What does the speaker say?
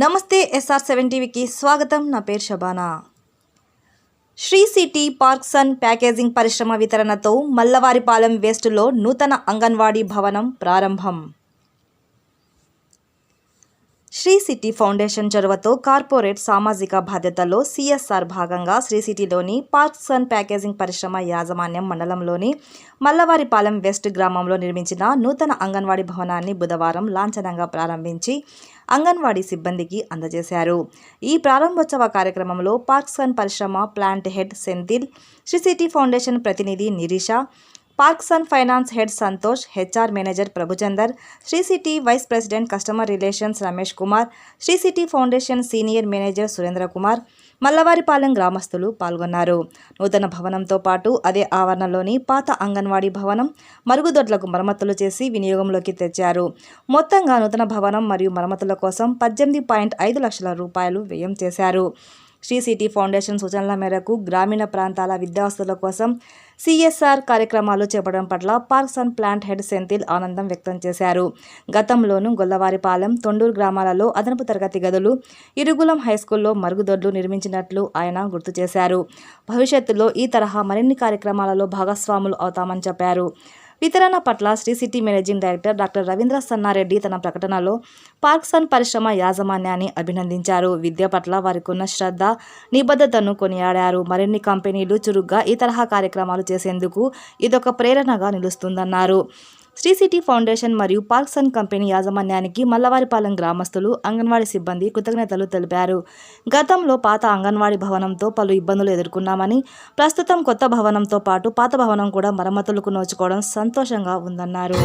నమస్తే SR seven టీవీకి స్వాగతం. నా పేరు షబానా శ్రీ సిటీ పార్క్సన్ ప్యాకేజింగ్ పరిశ్రమ వితరణతో మల్లవారిపాలెం వేస్టులో నూతన అంగన్వాడీ భవనం ప్రారంభం. శ్రీ సిటీ ఫౌండేషన్ చొరవతో కార్పొరేట్ సామాజిక బాధ్యతలో సిఎస్ఆర్ భాగంగా శ్రీ సిటీలోని పార్క్స్ అండ్ ప్యాకేజింగ్ పరిశ్రమ యాజమాన్యం మండలంలోని మల్లవారిపాలెం వెస్ట్ గ్రామంలో నిర్మించిన నూతన అంగన్వాడీ భవనాన్ని బుధవారం లాంఛనంగా ప్రారంభించి అంగన్వాడీ సిబ్బందికి అందజేశారు. ఈ ప్రారంభోత్సవ కార్యక్రమంలో పార్క్స్ అండ్ పరిశ్రమ plant head Senthil Sri City foundation ప్రతినిధి Nirisha Parks and finance head Santosh HR manager Prabhuchander Sri City vice president customer relations Ramesh Kumar Sri City foundation senior manager Surendra Kumar Mallavaripalem గ్రామస్తులు పాల్గొన్నారు. నూతన భవనంతో పాటు అదే ఆవరణలోని పాత అంగన్వాడీ భవనం మరుగుదొడ్లకు మరమ్మతులు చేసి వినియోగంలోకి తెచ్చారు. మొత్తంగా నూతన భవనం మరియు మరమ్మతుల కోసం పద్దెనిమిది పాయింట్ ఐదు లక్షల రూపాయలు వ్యయం చేశారు. శ్రీ సిటీ ఫౌండేషన్ సూచనల మేరకు గ్రామీణ ప్రాంతాల విద్యావస్తుల కోసం సిఎస్ఆర్ కార్యక్రమాలు చేపట్టడం పట్ల పార్క్సన్ ప్లాంట్ హెడ్ సెంథిల్ ఆనందం వ్యక్తం చేశారు. గతంలోనూ గొల్లవారిపాలెం తొండూరు గ్రామాలలో అదనపు తరగతి గదులు ఇరుగులం హైస్కూల్లో మరుగుదొడ్లు నిర్మించినట్లు ఆయన గుర్తు చేశారు. భవిష్యత్తులో ఈ తరహా మరిన్ని కార్యక్రమాలలో భాగస్వాములు అవుతామని చెప్పారు. వితరణ పట్ల Sri City managing director doctor Ravindra Sannareddy తన ప్రకటనలో పార్క్సన్ పరిశ్రమ యాజమాన్యాన్ని అభినందించారు. విద్య పట్ల వారికున్న శ్రద్ధ నిబద్ధతను కొనియాడారు. మరిన్ని కంపెనీలు చురుగ్గా ఈ తరహా కార్యక్రమాలు చేసేందుకు ఇదొక ప్రేరణగా నిలుస్తుందన్నారు. శ్రీ సిటీ ఫౌండేషన్ మరియు పార్క్స్ కంపెనీ యాజమాన్యానికి మల్లవారిపాలెం గ్రామస్తులు అంగన్వాడీ సిబ్బంది కృతజ్ఞతలు తెలిపారు. గతంలో పాత అంగన్వాడీ భవనంతో పలు ఇబ్బందులు ఎదుర్కొన్నామని ప్రస్తుతం కొత్త భవనంతో పాటు పాత భవనం కూడా మరమ్మతులకు నోచుకోవడం సంతోషంగా ఉందన్నారు.